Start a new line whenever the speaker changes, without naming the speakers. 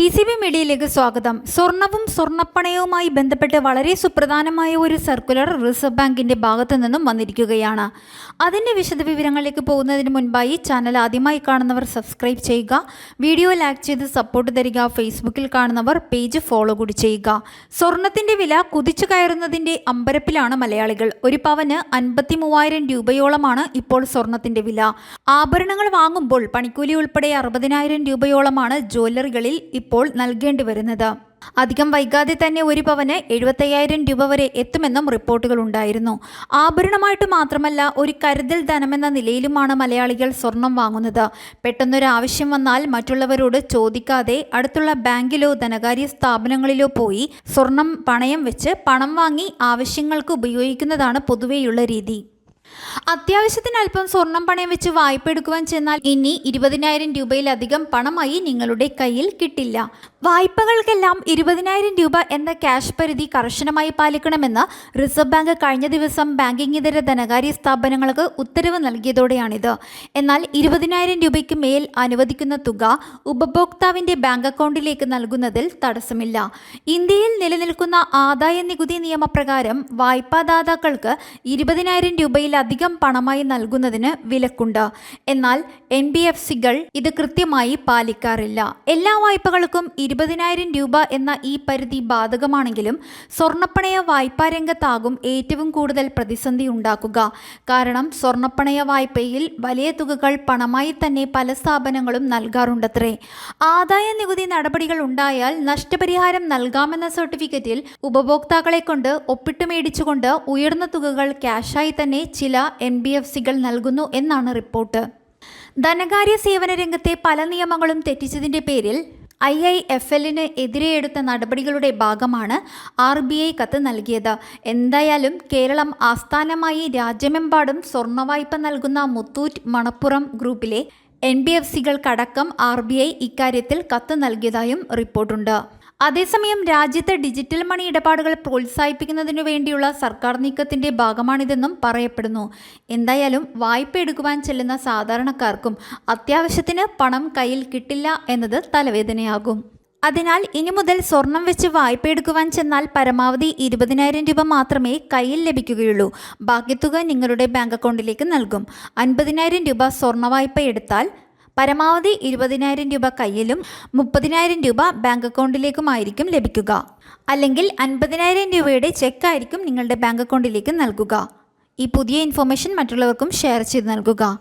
D C B മീഡിയയിലേക്ക് സ്വാഗതം. സ്വർണവും സ്വർണപ്പണയവുമായി ബന്ധപ്പെട്ട് വളരെ സുപ്രധാനമായ ഒരു സർക്കുലർ റിസർവ് ബാങ്കിന്റെ ഭാഗത്തു നിന്നും വന്നിരിക്കുകയാണ്. അതിന്റെ വിശദവിവരങ്ങളിലേക്ക് പോകുന്നതിന് മുൻപായി ചാനൽ ആദ്യമായി കാണുന്നവർ സബ്സ്ക്രൈബ് ചെയ്യുക. വീഡിയോ ലൈക്ക് ചെയ്ത് സപ്പോർട്ട് തരിക. ഫേസ്ബുക്കിൽ കാണുന്നവർ പേജ് ഫോളോ കൂടി ചെയ്യുക. സ്വർണത്തിന്റെ വില കുതിച്ചു കയറുന്നതിന്റെ അമ്പരപ്പിലാണ് മലയാളികൾ. ഒരു പവന് അൻപത്തി മൂവായിരം രൂപയോളമാണ് ഇപ്പോൾ സ്വർണത്തിന്റെ വില. ആഭരണങ്ങൾ വാങ്ങുമ്പോൾ പണിക്കൂലി ഉൾപ്പെടെ അറുപതിനായിരം രൂപയോളമാണ് ജ്വല്ലറികളിൽ ഇപ്പോൾ നൽകേണ്ടി വരുന്നത്. അധികം വൈകാതെ തന്നെ ഒരു പവന് എഴുപത്തയ്യായിരം രൂപ വരെ എത്തുമെന്നും റിപ്പോർട്ടുകൾ ഉണ്ടായിരുന്നു. ആഭരണമായിട്ട് മാത്രമല്ല ഒരു കരുതൽ ധനമെന്ന നിലയിലുമാണ് മലയാളികൾ സ്വർണം വാങ്ങുന്നത്. പെട്ടെന്നൊരു ആവശ്യം വന്നാൽ മറ്റുള്ളവരോട് ചോദിക്കാതെ അടുത്തുള്ള ബാങ്കിലോ ധനകാര്യ സ്ഥാപനങ്ങളിലോ പോയി സ്വർണം പണയം വെച്ച് പണം വാങ്ങി ആവശ്യങ്ങൾക്ക് ഉപയോഗിക്കുന്നതാണ് പൊതുവെയുള്ള രീതി. അത്യാവശ്യത്തിന് അല്പം സ്വർണം പണയം വെച്ച് വായ്പ എടുക്കുവാൻ ചെന്നാൽ ഇനി ഇരുപതിനായിരം രൂപയിലധികം പണമായി നിങ്ങളുടെ കയ്യിൽ കിട്ടില്ല. വായ്പകൾക്കെല്ലാം ഇരുപതിനായിരം രൂപ എന്ന ക്യാഷ് പരിധി കർശനമായി പാലിക്കണമെന്ന് റിസർവ് ബാങ്ക് കഴിഞ്ഞ ദിവസം ബാങ്കിംഗ് ഇതര ധനകാര്യ സ്ഥാപനങ്ങൾക്ക് ഉത്തരവ് നൽകിയതോടെയാണിത്. എന്നാൽ ഇരുപതിനായിരം രൂപയ്ക്ക് മേൽ അനുവദിക്കുന്ന തുക ഉപഭോക്താവിന്റെ ബാങ്ക് അക്കൗണ്ടിലേക്ക് നൽകുന്നതിൽ തടസ്സമില്ല. ഇന്ത്യയിൽ നിലനിൽക്കുന്ന ആദായ നികുതി നിയമപ്രകാരം വായ്പാദാതാക്കൾക്ക് ഇരുപതിനായിരം രൂപയിലധികം പണമായി നൽകുന്നതിന് വിലക്കുണ്ട്. എന്നാൽ എൻ ബി എഫ് സികൾ ഇത് കൃത്യമായി പാലിക്കാറില്ല. എല്ലാ വായ്പകൾക്കും ഇരുപതിനായിരം രൂപ എന്ന ഈ പരിധി ബാധകമാണെങ്കിലും സ്വർണപ്പണയ വായ്പാ രംഗത്താകും ഏറ്റവും കൂടുതൽ പ്രതിസന്ധി ഉണ്ടാക്കുക. കാരണം സ്വർണപ്പണയ വായ്പയിൽ വലിയ തുകകൾ പണമായി തന്നെ പല സ്ഥാപനങ്ങളും നൽകാറുണ്ടത്രേ. ആദായ നികുതി നടപടികൾ ഉണ്ടായാൽ നഷ്ടപരിഹാരം നൽകാമെന്ന സർട്ടിഫിക്കറ്റിൽ ഉപഭോക്താക്കളെ കൊണ്ട് ഒപ്പിട്ട് മേടിച്ചുകൊണ്ട് ഉയർന്ന തുകകൾ ക്യാഷായി തന്നെ ചില എൻ ബി എഫ് സികൾ നൽകുന്നു എന്നാണ് റിപ്പോർട്ട്. ധനകാര്യ സേവന രംഗത്തെ പല നിയമങ്ങളും തെറ്റിച്ചതിന്റെ പേരിൽ ഐ ഐ എഫ് എല്ലിന് എതിരെ എടുത്ത നടപടികളുടെ ഭാഗമാണ് ആർ ബി ഐ കത്ത് നൽകിയത്. എന്തായാലും കേരളം ആസ്ഥാനമായി രാജ്യമെമ്പാടും സ്വർണ വായ്പ നൽകുന്ന മുത്തൂറ്റ് മണപ്പുറം ഗ്രൂപ്പിലെ എൻ ബി എഫ് സികൾക്കടക്കം ആർ ബി ഐ ഇക്കാര്യത്തിൽ കത്ത് നൽകിയതായും റിപ്പോർട്ടുണ്ട്. അതേസമയം രാജ്യത്ത് ഡിജിറ്റൽ മണി ഇടപാടുകൾ പ്രോത്സാഹിപ്പിക്കുന്നതിനു വേണ്ടിയുള്ള സർക്കാർ നീക്കത്തിന്റെ ഭാഗമാണിതെന്നും പറയപ്പെടുന്നു. എന്തായാലും വായ്പ എടുക്കുവാൻ ചെല്ലുന്ന സാധാരണക്കാർക്കും അത്യാവശ്യത്തിന് പണം കയ്യിൽ കിട്ടില്ല എന്നത് തലവേദനയാകും. അതിനാൽ ഇനി മുതൽ സ്വർണം വെച്ച് വായ്പ എടുക്കുവാൻ ചെന്നാൽ പരമാവധി ഇരുപതിനായിരം രൂപ മാത്രമേ കയ്യിൽ ലഭിക്കുകയുള്ളൂ. ബാക്കി തുക നിങ്ങളുടെ ബാങ്ക് അക്കൗണ്ടിലേക്ക് നൽകും. അൻപതിനായിരം രൂപ സ്വർണ വായ്പ എടുത്താൽ പരമാവധി ഇരുപതിനായിരം രൂപ കയ്യിലും മുപ്പതിനായിരം രൂപ ബാങ്ക് അക്കൗണ്ടിലേക്കുമായിരിക്കും ലഭിക്കുക. അല്ലെങ്കിൽ അൻപതിനായിരം രൂപയുടെ ചെക്ക് ആയിരിക്കും നിങ്ങളുടെ ബാങ്ക് അക്കൗണ്ടിലേക്ക് നൽകുക. ഈ പുതിയ ഇൻഫോർമേഷൻ മറ്റുള്ളവർക്കും ഷെയർ ചെയ്ത് നൽകുക.